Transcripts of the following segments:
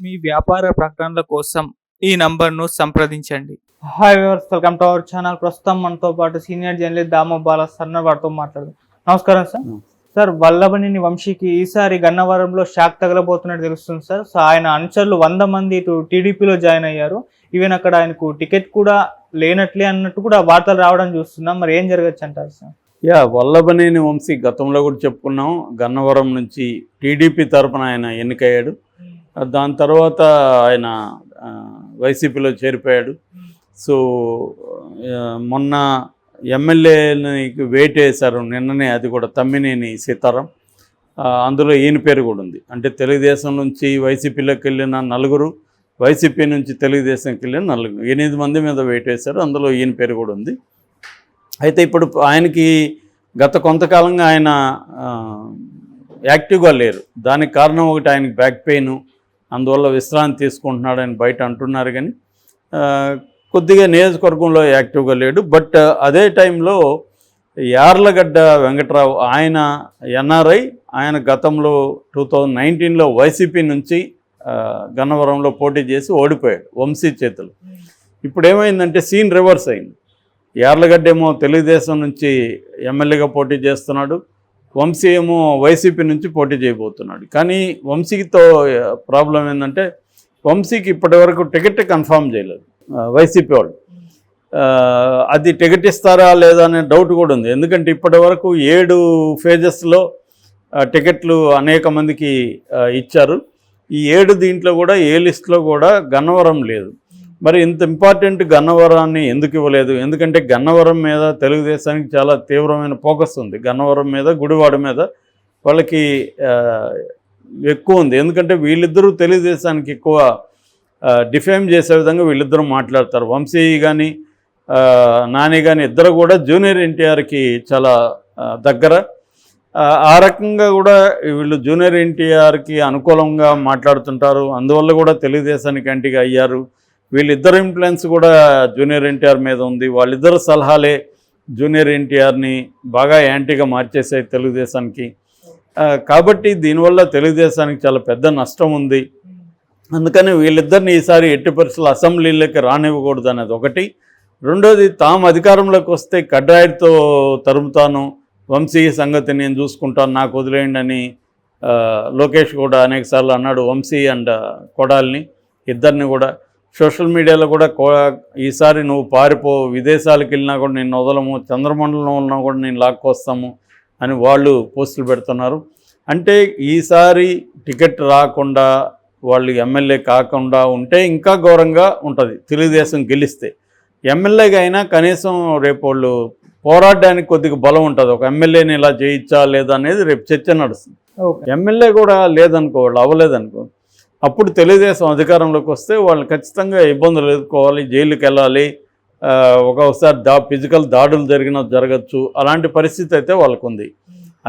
మీ వ్యాపార ప్రకటనల కోసం ఈ నంబర్ను సంప్రదించండి. Hi viewers welcome to our channel ప్రస్తుతం మనతో పాటు సీనియర్ జర్నలిస్ట్ దామో బాల సన్న వారితో మాట్లాడదాం. నమస్కారం సార్ సార్ వల్లభనేని వంశీకి ఈసారి గన్నవరంలో షాక్ తగలబోతున్నట్టు తెలుస్తుంది సార్ సో ఆయన అనుచరులు వంద మంది ఇటు టీడీపీలో జాయిన్ అయ్యారు. ఈవెన్ అక్కడ ఆయనకు టికెట్ కూడా లేనట్లే అన్నట్టు కూడా వార్తలు రావడం చూస్తున్నాం. మరి ఏం జరగచ్చు అంటారు సార్ యా వల్లభనేని వంశీ గతంలో కూడా చెప్పుకున్నాం. గన్నవరం నుంచి టీడీపీ తరపున ఆయన ఎన్నికయ్యాడు. దాని తర్వాత ఆయన వైసీపీలో చేరిపోయాడు. సో మొన్న ఎమ్మెల్యేకి వెయిట్ వేశారు నిన్ననే అది కూడా తమ్మినేని సీతారాం. అందులో ఈయన పేరు కూడా ఉంది. అంటే తెలుగుదేశం నుంచి వైసీపీలోకి వెళ్ళిన నలుగురు వైసీపీ నుంచి తెలుగుదేశంకి వెళ్ళిన నలుగురు ఎనిమిది మంది మీద వెయిట్ వేశారు. అందులో ఈయన పేరు కూడా ఉంది. అయితే ఇప్పుడు ఆయనకి గత కొంతకాలంగా ఆయన యాక్టివ్గా లేరు. దానికి కారణం ఒకటి ఆయనకి బ్యాక్ పెయిన్ అందువల్ల విశ్రాంతి తీసుకుంటున్నాడని బయట అంటున్నారు కానీ కొద్దిగా నియోజకవర్గంలో యాక్టివ్గా లేడు. బట్ అదే టైంలో యార్లగడ్డ వెంకట్రావు ఆయన ఎన్ఆర్ఐ ఆయన గతంలో టూ థౌజండ్ నైన్టీన్లో వైసీపీ నుంచి గన్నవరంలో పోటీ చేసి ఓడిపోయాడు వంశీ చేతులు. ఇప్పుడు ఏమైందంటే సీన్ రివర్స్ అయింది. యార్లగడ్డ ఏమో తెలుగుదేశం నుంచి ఎమ్మెల్యేగా పోటీ చేస్తున్నాడు. వంశీ ఏమో వైసీపీ నుంచి పోటీ చేయబోతున్నాడు. కానీ వంశీతో ప్రాబ్లం ఏంటంటే వంశీకి ఇప్పటివరకు టికెట్ కన్ఫర్మ్ చేయలేదు వైసీపీ వాళ్ళు. అది టికెట్ ఇస్తారా లేదా అనే డౌట్ కూడా ఉంది. ఎందుకంటే ఇప్పటివరకు ఏడు ఫేజెస్లో టికెట్లు అనేక మందికి ఇచ్చారు. ఈ ఏడు దీంట్లో కూడా ఏ లిస్ట్లో కూడా గన్నవరం లేదు. మరి ఇంత ఇంపార్టెంట్ గన్నవరాన్ని ఎందుకు ఇవ్వలేదు? ఎందుకంటే గన్నవరం మీద తెలుగుదేశానికి చాలా తీవ్రమైన ఫోకస్ ఉంది. గన్నవరం మీద గుడివాడ మీద వాళ్ళకి ఎక్కువ ఉంది. ఎందుకంటే వీళ్ళిద్దరూ తెలుగుదేశానికి ఎక్కువ డిఫేమ్ చేసే విధంగా వీళ్ళిద్దరూ మాట్లాడతారు. వంశీ కానీ నాని కానీ ఇద్దరు కూడా జూనియర్ ఎన్టీఆర్కి చాలా దగ్గర. ఆ, ఆ రకంగా కూడా వీళ్ళు జూనియర్ ఎన్టీఆర్కి అనుకూలంగా మాట్లాడుతుంటారు. అందువల్ల కూడా తెలుగుదేశానికి అంటిగా అయ్యారు. వీళ్ళిద్దరు ఇన్ఫ్లుయెన్స్ కూడా జూనియర్ ఎన్టీఆర్ మీద ఉంది. వాళ్ళిద్దరు సలహాలే జూనియర్ ఎన్టీఆర్ని బాగా యాంటీగా మార్చేసాయి తెలుగుదేశానికి. కాబట్టి దీనివల్ల తెలుగుదేశానికి చాలా పెద్ద నష్టం ఉంది. అందుకని వీళ్ళిద్దరిని ఈసారి ఎట్టి పరిస్థితులు అసెంబ్లీలోకి రానివ్వకూడదు అనేది ఒకటి. రెండోది తాము అధికారంలోకి వస్తే కడ్రాయిడ్తో తరుముతాను. వంశీ సంగతి నేను చూసుకుంటాను నాకు వదిలేయండి అని లోకేష్ కూడా అనేకసార్లు అన్నాడు వంశీ అండ్ కొడాల్ని. ఇద్దరిని కూడా సోషల్ మీడియాలో కూడా ఈసారి నువ్వు పారిపో విదేశాలకు వెళ్ళినా కూడా నేను వదలము చంద్రమండలంలో ఉన్నా కూడా నేను లాక్కొస్తాము అని వాళ్ళు పోస్టులు పెడుతున్నారు. అంటే ఈసారి టికెట్ రాకుండా వాళ్ళు ఎమ్మెల్యే కాకుండా ఉంటే ఇంకా ఘోరంగా ఉంటుంది. తెలుగుదేశం గెలిస్తే ఎమ్మెల్యేగా అయినా కనీసం రేపు వాళ్ళు పోరాడడానికి కొద్దిగా బలం ఉంటుంది. ఒక ఎమ్మెల్యేని ఇలా చేయించా లేదా అనేది రేపు చర్చ నడుస్తుంది. ఎమ్మెల్యే కూడా లేదనుకో వాళ్ళు అవ్వలేదనుకో అప్పుడు తెలుగుదేశం అధికారంలోకి వస్తే వాళ్ళు ఖచ్చితంగా ఇబ్బందులు ఎదుర్కోవాలి జైలుకి వెళ్ళాలి ఒక్కొక్కసారి దా ఫిజికల్ దాడులు జరిగిన జరగచ్చు. అలాంటి పరిస్థితి అయితే వాళ్ళకు ఉంది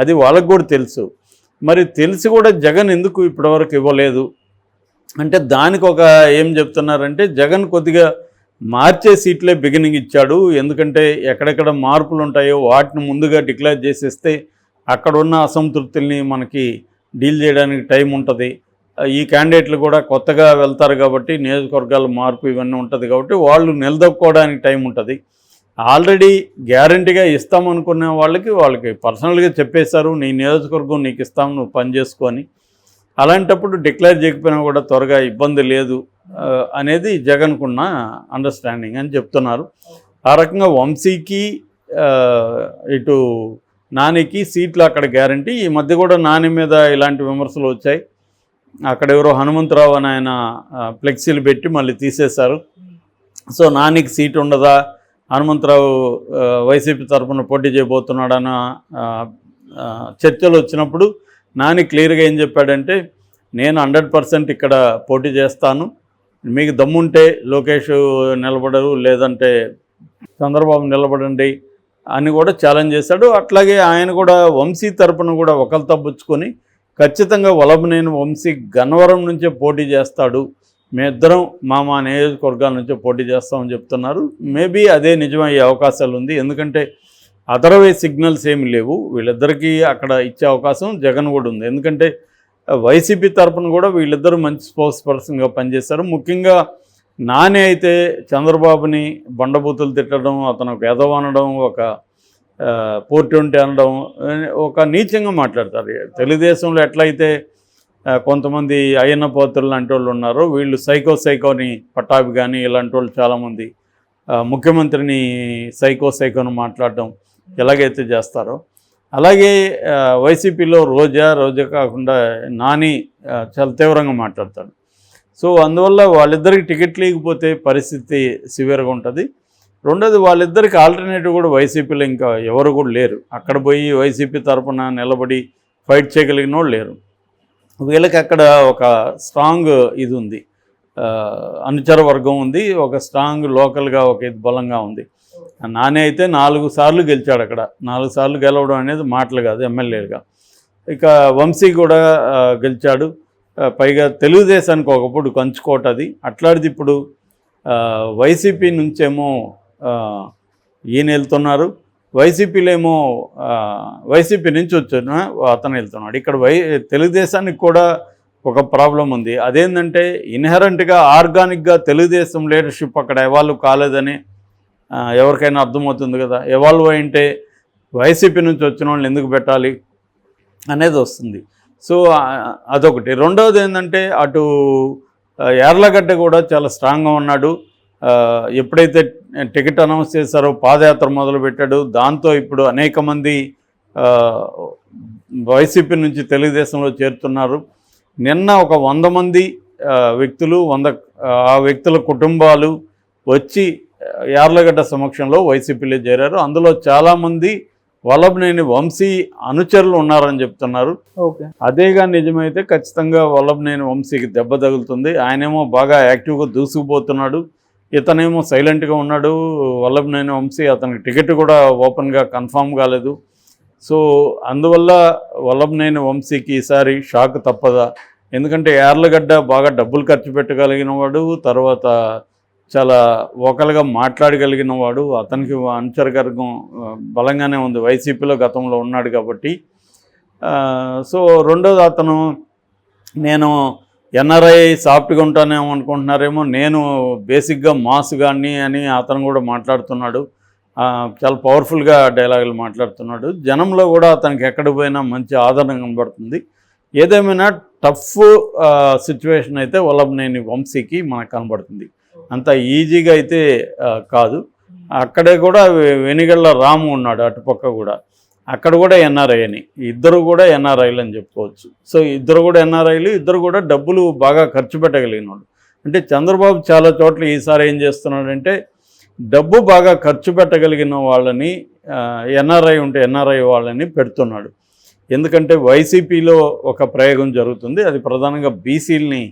అది వాళ్ళకు కూడా తెలుసు. మరి తెలిసి కూడా జగన్ ఎందుకు ఇప్పటివరకు ఇవ్వలేదు? అంటే దానికి ఒక ఏం చెప్తున్నారంటే జగన్ కొద్దిగా మార్చే సీట్లే బిగినింగ్ ఇచ్చాడు. ఎందుకంటే ఎక్కడెక్కడ మార్పులు ఉంటాయో వాటిని ముందుగా డిక్లేర్ చేసేస్తే అక్కడ ఉన్న అసంతృప్తుల్ని మనకి డీల్ చేయడానికి టైం ఉంటుంది. ఈ క్యాండిడేట్లు కూడా కొత్తగా వెళ్తారు కాబట్టి నియోజకవర్గాల మార్పు ఇవన్నీ ఉంటుంది కాబట్టి వాళ్ళు నిలదొక్కుకోవడానికి టైం ఉంటుంది. ఆల్రెడీ గ్యారంటీగా ఇస్తామనుకునే వాళ్ళకి వాళ్ళకి పర్సనల్గా చెప్పేశారు నీ నియోజకవర్గం నీకు ఇస్తాం నువ్వు పని చేసుకొని అలాంటప్పుడు డిక్లేర్ చేయకపోయినా కూడా త్వరగా ఇబ్బంది లేదు అనేది జగన్కున్న అండర్స్టాండింగ్ అని చెప్తున్నారు. ఆ రకంగా వంశీకి ఇటు నానికి సీట్లు అక్కడ గ్యారంటీ. ఈ మధ్య కూడా నాని మీద ఇలాంటి విమర్శలు వచ్చాయి. అక్కడ ఎవరో హనుమంతరావు అని ఆయన ఫ్లెక్సీలు పెట్టి మళ్ళీ తీసేశారు. సో నానికి సీట్ ఉండదా? హనుమంతరావు వైసీపీ తరఫున పోటీ చేయబోతున్నాడన్న చర్చలు వచ్చినప్పుడు నాని క్లియర్గా ఏం చెప్పాడంటే నేను హండ్రెడ్ పర్సెంట్ ఇక్కడ పోటీ చేస్తాను. మీకు దమ్ముంటే లోకేష్ నిలబడరు లేదంటే చంద్రబాబు నిలబడండి అని కూడా ఛాలెంజ్ చేశాడు. అట్లాగే ఆయన కూడా వంశీ తరపున కూడా ఒకరు తప్పుచ్చుకొని ఖచ్చితంగా వలభనేని వంశీ గన్నవరం నుంచే పోటీ చేస్తాడు. మేమిద్దరం మా మా నియోజకవర్గాల నుంచే పోటీ చేస్తామని చెప్తున్నారు. మేబీ అదే నిజమయ్యే అవకాశాలు ఉంది. ఎందుకంటే అదర్వైజ్ సిగ్నల్స్ ఏమి లేవు. వీళ్ళిద్దరికీ అక్కడ ఇచ్చే అవకాశం జగన్ కూడా ఉంది. ఎందుకంటే వైసీపీ తరఫున కూడా వీళ్ళిద్దరూ మంచి స్పోర్ట్స్ పర్సన్గా పనిచేశారు. ముఖ్యంగా నాని అయితే చంద్రబాబుని బండబూతులు తిట్టడం అతను ఒక ఎదవనడం ఒక పోర్ట్యూంటి అనడం ఒక నీచంగా మాట్లాడతారు. తెలుగుదేశంలో ఎట్లయితే కొంతమంది అయ్యన్న పోతులు లాంటి వాళ్ళు ఉన్నారో వీళ్ళు సైకో సైకోని పట్టాభి కానీ ఇలాంటి వాళ్ళు చాలామంది ముఖ్యమంత్రిని సైకో సైకోని మాట్లాడడం ఎలాగైతే చేస్తారో అలాగే వైసీపీలో రోజా రోజా కాకుండా నాని చాలా తీవ్రంగా మాట్లాడతాడు సో అందువల్ల వాళ్ళిద్దరికి టికెట్ లేకపోతే పరిస్థితి సివియర్గా ఉంటుంది. రెండోది వాళ్ళిద్దరికి ఆల్టర్నేటివ్ కూడా వైసీపీలో ఇంకా ఎవరు కూడా లేరు. అక్కడ పోయి వైసీపీ తరపున నిలబడి ఫైట్ చేయగలిగిన వాళ్ళు లేరు. వీళ్ళకి అక్కడ ఒక స్ట్రాంగ్ ఇది ఉంది అనుచర వర్గం ఉంది ఒక స్ట్రాంగ్ లోకల్గా ఒక ఇది బలంగా ఉంది. నానే అయితే నాలుగు సార్లు గెలిచాడు అక్కడ. నాలుగు సార్లు గెలవడం అనేది మాటలు కాదు ఎమ్మెల్యేలుగా. ఇక వంశీ కూడా గెలిచాడు. పైగా తెలుగుదేశానికి ఒకప్పుడు కంచుకోట అది. అట్లాంటిది ఇప్పుడు వైసీపీ నుంచేమో ఈయన వెళ్తున్నారు వైసీపీలో ఏమో వైసీపీ నుంచి వచ్చిన అతను వెళ్తున్నాడు. ఇక్కడ వై తెలుగుదేశానికి కూడా ఒక ప్రాబ్లం ఉంది. అదేంటంటే ఇన్హెరెంట్గా ఆర్గానిక్గా తెలుగుదేశం లీడర్షిప్ అక్కడ ఎవాల్వ్ కాలేదని ఎవరికైనా అర్థమవుతుంది కదా. ఎవాల్వ్ అయింటే వైసీపీ నుంచి వచ్చిన వాళ్ళని ఎందుకు పెట్టాలి అనేది వస్తుంది. సో అదొకటి. రెండవది ఏంటంటే అటు ఎర్లగడ్డ యార్లగడ్డ కూడా చాలా స్ట్రాంగ్గా ఉన్నాడు. ఎప్పుడైతే టికెట్ అనౌన్స్ చేశారో పాదయాత్ర మొదలుపెట్టాడు. దాంతో ఇప్పుడు అనేక మంది వైసీపీ నుంచి తెలుగుదేశంలో చేరుతున్నారు. నిన్న ఒక వంద మంది వ్యక్తులు వంద ఆ వ్యక్తుల కుటుంబాలు వచ్చి యార్లగడ్డ సమక్షంలో వైసీపీలో చేరారు. అందులో చాలామంది వల్లభనేని వంశీ అనుచరులు ఉన్నారని చెప్తున్నారు. అదేగా నిజమైతే ఖచ్చితంగా వల్లభనేని వంశీకి దెబ్బ తగులుతుంది. ఆయనేమో బాగా యాక్టివ్గా దూసుకుపోతున్నాడు. ఇతనేమో సైలెంట్గా ఉన్నాడు. వల్లభనేని వంశీ అతనికి టికెట్ కూడా ఓపెన్గా కన్ఫామ్ కాలేదు. సో అందువల్ల వల్లభనేని వంశీకి ఈసారి షాక్ తప్పదా? ఎందుకంటే యార్లగడ్డ బాగా డబ్బులు ఖర్చు పెట్టగలిగిన వాడు తర్వాత చాలా ఓకల్గా మాట్లాడగలిగిన వాడు అతనికి అనుచరగర్గం బలంగానే ఉంది. వైసీపీలో గతంలో ఉన్నాడు కాబట్టి. సో రెండోది అతను నేను ఎన్ఆర్ఐ సాఫ్ట్గా ఉంటానేమో అనుకుంటున్నారేమో. నేను బేసిక్గా మాస్ కానీ అని అతను కూడా మాట్లాడుతున్నాడు. చాలా పవర్ఫుల్గా డైలాగులు మాట్లాడుతున్నాడు. జనంలో కూడా అతనికి ఎక్కడ పోయినా మంచి ఆదరణ కనబడుతుంది. ఏదేమైనా టఫ్ సిచ్యువేషన్ అయితే వల్లభనేని వంశీకి మనకు కనబడుతుంది. అంత ఈజీగా అయితే కాదు. అక్కడే కూడా వెనుగళ్ళ వెనిగళ్ళ రాము ఉన్నాడు అటుపక్క కూడా. అక్కడ కూడా ఎన్ఆర్ఐ అని ఇద్దరు కూడా ఎన్ఆర్ఐలు అని చెప్పుకోవచ్చు. సో ఇద్దరు కూడా ఎన్ఆర్ఐలు ఇద్దరు కూడా డబ్బులు బాగా ఖర్చు పెట్టగలిగిన వాళ్ళు అంటే చంద్రబాబు చాలా చోట్ల ఈసారి ఏం చేస్తున్నాడంటే డబ్బు బాగా ఖర్చు పెట్టగలిగిన వాళ్ళని ఎన్ఆర్ఐ ఉంటే ఎన్ఆర్ఐ వాళ్ళని పెడుతున్నాడు. ఎందుకంటే వైసీపీలో ఒక ప్రయోగం జరుగుతుంది. అది ప్రధానంగా బీసీలని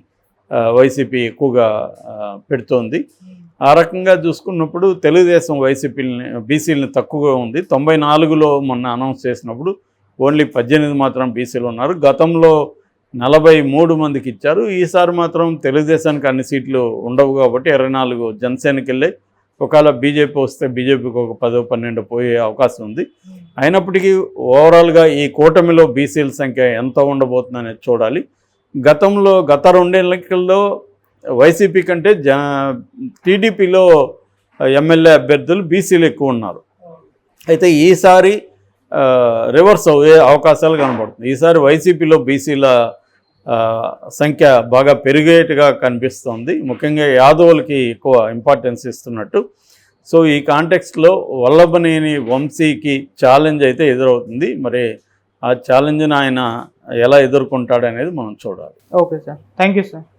వైసీపీ ఎక్కువగా పెడుతోంది. ఆ రకంగా చూసుకున్నప్పుడు తెలుగుదేశం వైసీపీని బీసీలని తక్కువగా ఉంది. తొంభై నాలుగులో మొన్న అనౌన్స్ చేసినప్పుడు ఓన్లీ పద్దెనిమిది మాత్రం బీసీలు ఉన్నారు. గతంలో నలభై మూడు మందికి ఇచ్చారు. ఈసారి మాత్రం తెలుగుదేశానికి అన్ని సీట్లు ఉండవు కాబట్టి ఇరవై నాలుగు జనసేనకి వెళ్ళి ఒకవేళ బీజేపీ వస్తే బీజేపీకి ఒక పదో పన్నెండు పోయే అవకాశం ఉంది. అయినప్పటికీ ఓవరాల్గా ఈ కూటమిలో బీసీల సంఖ్య ఎంత ఉండబోతుందనేది చూడాలి. గతంలో గత రెండేళ్ళలో వైసీపీ కంటే జ టీడీపీలో ఎమ్మెల్యే అభ్యర్థులు బీసీలు ఎక్కువ ఉన్నారు. అయితే ఈసారి రివర్స్ అయ్యే అవకాశాలు కనబడుతుంది ఈసారి వైసీపీలో బీసీల సంఖ్య బాగా పెరిగేట్టుగా కనిపిస్తోంది. ముఖ్యంగా యాదవులకి ఎక్కువ ఇంపార్టెన్స్ ఇస్తున్నట్టు. సో ఈ కాంటెక్స్ట్లో వల్లభనేని వంశీకి ఛాలెంజ్ అయితే ఎదురవుతుంది. మరి ఆ ఛాలెంజ్ని ఆయన ఎలా ఎదుర్కొంటాడనేది మనం చూడాలి. Okay sir. Thank you sir.